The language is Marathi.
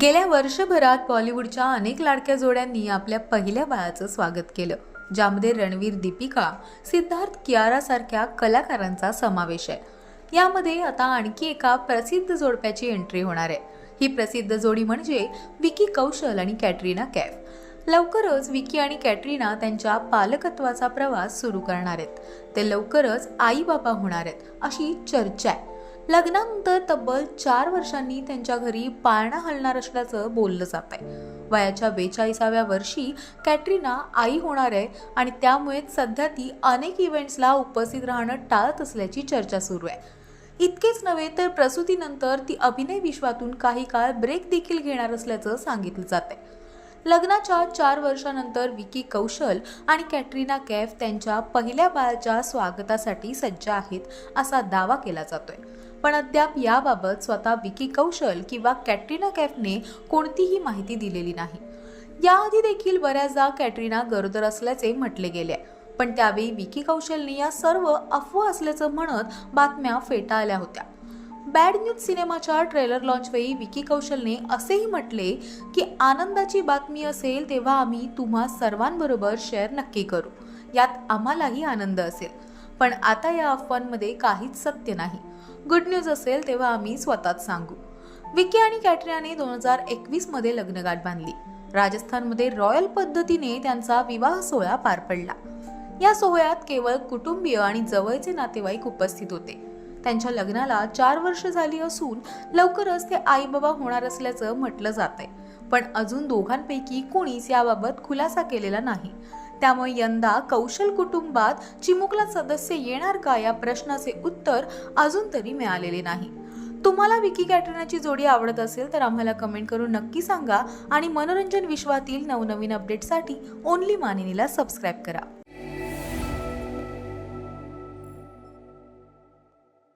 गेल्या वर्षभरात बॉलिवूडच्या अनेक लाडक्या जोड्यांनी आपल्या पहिल्या बाळाचं स्वागत केलं ज्यामध्ये रणवीर दीपिका सिद्धार्थ कियारासारख्या कलाकारांचा समावेश आहे. यामध्ये आता आणखी एका प्रसिद्ध जोडप्याची एंट्री होणार आहे. ही प्रसिद्ध जोडी म्हणजे विकी कौशल आणि कॅटरीना कॅफ. लवकरच विकी आणि कॅटरीना त्यांच्या पालकत्वाचा प्रवास सुरू करणार आहेत. ते लवकरच आई बाबा होणार आहेत अशी चर्चा आहे. लग्नानंतर तब्बल चार वर्षांनी त्यांच्या घरी पाळणा हलणार असल्याचं बोललं जात आहे. वयाच्या बेचाळीसाव्या वर्षी कॅटरीना आई होणार आहे आणि त्यामुळे सध्या ती अनेक इव्हेंट्सला उपस्थित राहणं टाळत असल्याची चर्चा सुरू आहे. इतकेच नव्हे तर प्रसूतीनंतर ती अभिनय विश्वातून काही काळ ब्रेक देखील घेणार असल्याचं सांगितलं जात आहे. लग्नाच्या चार वर्षानंतर विकी कौशल आणि कॅटरीना कॅफ त्यांच्या पहिल्या बाळाच्या स्वागतासाठी सज्ज आहेत असा दावा केला जातोय. पण अद्याप याबाबत स्वतः विकी कौशल किंवा कॅटरीना कॅफने कोणतीही माहिती दिलेली नाही. याआधी देखील बऱ्याचदा कॅटरिना गरोदर असल्याचे म्हटले गेले. आहे. पण त्यावेळी विकी कौशलने या सर्व अफवा असल्याचं म्हणत बातम्या फेटाळल्या होत्या. बॅड न्यूज सिनेमाच्या ट्रेलर लॉन्चवेळी विकी कौशलने असेही म्हटले की आनंदाची बातमी असेल तेव्हा आम्ही तुम्हा सर्वांबरोबर शेअर नक्की करू. यात आम्हालाही आनंद असेल. पण आता या अफवांमध्ये काहीच सत्य नाही. गुड न्यूज असेल तेव्हा आम्ही स्वतःच सांगू. विकी आणि कॅटरियाने दोन हजार एकवीसमध्ये लग्नगाठ बांधली. राजस्थानमध्ये रॉयल पद्धतीने त्यांचा विवाह सोहळा पार पडला. या सोहळ्यात केवळ कुटुंबीय आणि जवळचे नातेवाईक उपस्थित होते. त्यांच्या लग्नाला चार वर्ष झाली असून लवकरच ते आई बाबा होणार असल्याचं म्हटलं जात आहे पण अजून दोघांपैकी कोणीच याबाबत खुलासा केलेला नाही. त्यामुळे यंदा कौशल कुटुंबात चिमुकला सदस्य येणार का या प्रश्नाचे उत्तर अजून तरी मिळालेले नाही. तुम्हाला विकी कॅटरनाची जोडी आवडत असेल तर आम्हाला कमेंट करून नक्की सांगा आणि मनोरंजन विश्वातील नवनवीन अपडेटसाठी ओनली मानिनीला सबस्क्राईब करा.